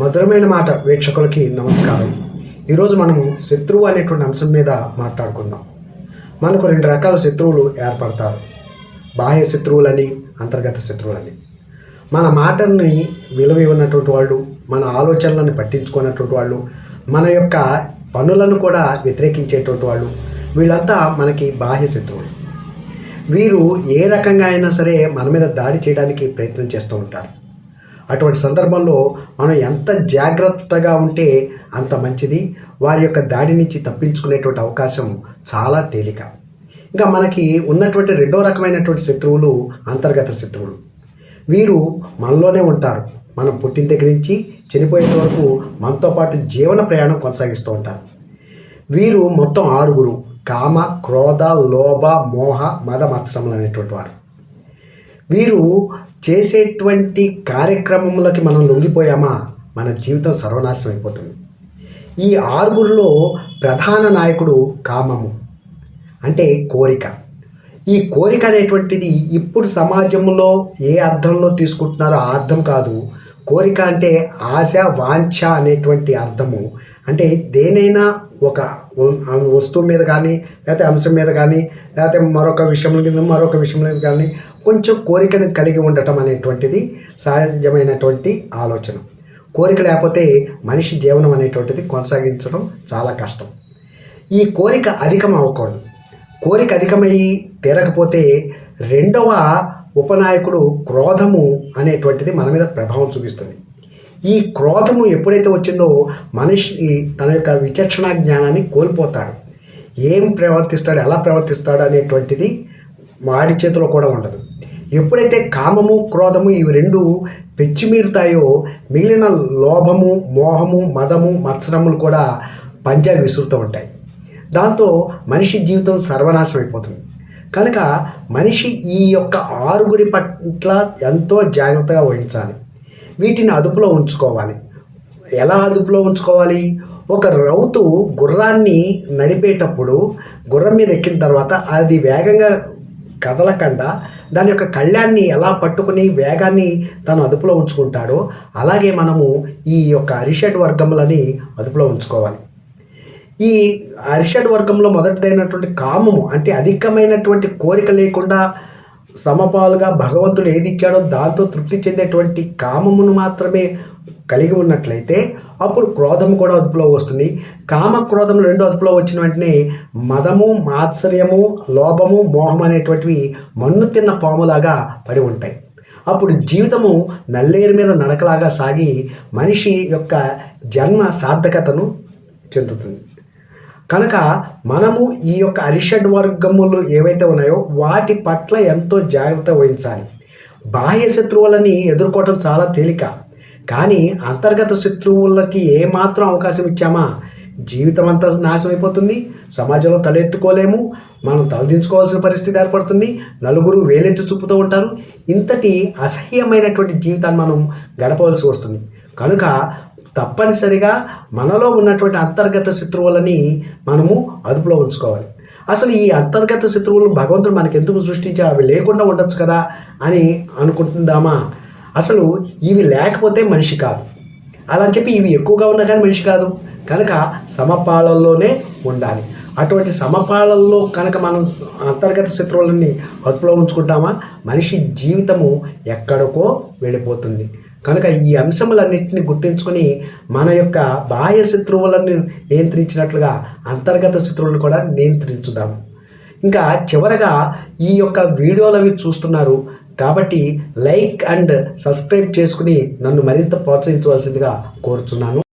మధురమైన మాట వీక్షకులకి నమస్కారం. ఈరోజు మనము శత్రువు అనేటువంటి అంశం మీద మాట్లాడుకుందాం. మనకు రెండు రకాల శత్రువులు ఏర్పడతారు. బాహ్య శత్రువులని అంతర్గత శత్రువులని. మన మాటని విలువ ఇవ్వనటువంటి వాళ్ళు మన ఆలోచనలను పట్టించుకున్నటువంటి వాళ్ళు మన యొక్క పనులను కూడా వ్యతిరేకించేటువంటి వాళ్ళు వీళ్ళంతా మనకి బాహ్య శత్రువులు. వీరు ఏ రకంగా అయినా సరే మన మీద దాడి చేయడానికి ప్రయత్నం చేస్తూ ఉంటారు. అటువంటి సందర్భంలో మనం ఎంత జాగ్రత్తగా ఉంటే అంత మంచిది? వారి యొక్క దాడి నుంచి తప్పించుకునేటువంటి అవకాశం చాలా తేలిక. ఇంకా మనకి ఉన్నటువంటి రెండో రకమైనటువంటి శత్రువులు అంతర్గత శత్రువులు. వీరు మనలోనే ఉంటారు. మనం పుట్టిన దగ్గర నుంచి చనిపోయేంత వరకు మనతో పాటు జీవన ప్రయాణం కొనసాగిస్తూ ఉంటారు. వీరు మొత్తం ఆరుగురు. కామ క్రోధ లోభ మోహ మద మత్సరములు అనేటువంటి వారు. వీరు చేసేటువంటి కార్యక్రమములకి మనం లొంగిపోయామా? మన జీవితం సర్వనాశనం అయిపోతుంది. ఈ ఆరుగురిలో ప్రధాన నాయకుడు కామము అంటే కోరిక. ఈ కోరిక అనేటువంటిది ఇప్పుడు సమాజంలో ఏ అర్థంలో తీసుకుంటున్నారో ఆ అర్థం కాదు. కోరిక అంటే ఆశ వాంఛ అనేటువంటి అర్థము. అంటే దేనైనా ఒక వస్తువు మీద కానీ లేకపోతే అంశం మీద కానీ లేకపోతే మరొక విషయం కింద మరొక విషయం మీద కానీ కొంచెం కోరికను కలిగి ఉండటం అనేటువంటిది సహజమైనటువంటి ఆలోచన. కోరిక లేకపోతే మనిషి జీవనం అనేటువంటిది కొనసాగించడం చాలా కష్టం. ఈ కోరిక అధికం అవ్వకూడదు. కోరిక అధికమయ్యి తీరకపోతే రెండవ ఉపనాయకుడు క్రోధము అనేటువంటిది మన మీద ప్రభావం చూపిస్తుంది. ఈ క్రోధము ఎప్పుడైతే వచ్చిందో మనిషి తన యొక్క విచక్షణ జ్ఞానాన్ని కోల్పోతాడు. ఏం ప్రవర్తిస్తాడు ఎలా ప్రవర్తిస్తాడు అనేటువంటిది వాడి చేతిలో కూడా ఉండదు. ఎప్పుడైతే కామము క్రోధము ఇవి రెండు పెచ్చిమీరుతాయో మిగిలిన లోభము మోహము మదము మత్సరములు కూడా పంజాలు విసురుతూ ఉంటాయి. దాంతో మనిషి జీవితం సర్వనాశం అయిపోతుంది. కనుక మనిషి ఈ యొక్క ఆరుగురి పట్ల ఎంతో జాగ్రత్తగా వహించాలి. వీటిని అదుపులో ఉంచుకోవాలి. ఎలా అదుపులో ఉంచుకోవాలి? ఒక రౌతు గుర్రాన్ని నడిపేటప్పుడు గుర్రం మీద ఎక్కిన తర్వాత అది వేగంగా కదలకుండా దాని యొక్క కళ్యాణ్ణి ఎలా పట్టుకుని వేగాన్ని తను అదుపులో ఉంచుకుంటాడో అలాగే మనము ఈ యొక్క అరిషడ్ వర్గములని అదుపులో ఉంచుకోవాలి. ఈ అరిషడ్ వర్గంలో మొదటిదైనటువంటి కామము అంటే అధికమైనటువంటి కోరిక లేకుండా సమపాలుగా భగవంతుడు ఏది ఇచ్చాడో దాంతో తృప్తి చెందేటువంటి కామమును మాత్రమే కలిగి ఉన్నట్లయితే అప్పుడు క్రోధం కూడా అదుపులో వస్తుంది. కామ క్రోధం రెండు అదుపులో వచ్చిన వెంటనే మదము మాత్సర్యము లోభము మోహం అనేటువంటివి మన్ను తిన్న పాములాగా పడి ఉంటాయి. అప్పుడు జీవితము నల్లేరు మీద నడకలాగా సాగి మనిషి యొక్క జన్మ సార్థకతను చెందుతుంది. కనుక మనము ఈ యొక్క అరిషడ్ వర్గములు ఏవైతే ఉన్నాయో వాటి పట్ల ఎంతో జాగ్రత్త వహించాలి. బాహ్య శత్రువులని ఎదుర్కోవటం చాలా తేలిక. కానీ అంతర్గత శత్రువులకి ఏమాత్రం అవకాశం ఇచ్చామా? జీవితం అంతా నాశనం అయిపోతుంది. సమాజంలో తలెత్తుకోలేము మనం తలదించుకోవాల్సిన పరిస్థితి ఏర్పడుతుంది. నలుగురు వేలెత్తి చూపుతూ ఉంటారు. ఇంతటి అసహ్యమైనటువంటి జీవితాన్ని మనం గడపవలసి వస్తుంది. కనుక తప్పనిసరిగా మనలో ఉన్నటువంటి అంతర్గత శత్రువులని మనము అదుపులో ఉంచుకోవాలి. అసలు ఈ అంతర్గత శత్రువులను భగవంతుడు మనకి ఎందుకు సృష్టించారు అవి లేకుండా ఉండొచ్చు కదా అని అనుకుంటుందామా అసలు ఇవి లేకపోతే మనిషి కాదు. అలా అని చెప్పి ఇవి ఎక్కువగా ఉన్నా కానీ మనిషి కాదు. కనుక సమపాలల్లోనే ఉండాలి. అటువంటి సమపాలల్లో కనుక మనం అంతర్గత శత్రువులని అదుపులో ఉంచుకుంటామా? మనిషి జీవితము ఎక్కడికో వెళ్ళిపోతుంది. కనుక ఈ అంశములన్నింటినీ గుర్తుంచుకొని మన యొక్క బాహ్య శత్రువులను నియంత్రించినట్లుగా అంతర్గత శత్రువులను కూడా నియంత్రించుదాము ఇంకా చివరగా ఈ యొక్క వీడియోలు అవి చూస్తున్నారు. కాబట్టి లైక్ అండ్ సబ్స్క్రైబ్ చేసుకుని నన్ను మరింత ప్రోత్సహించవలసిందిగా కోరుతున్నాను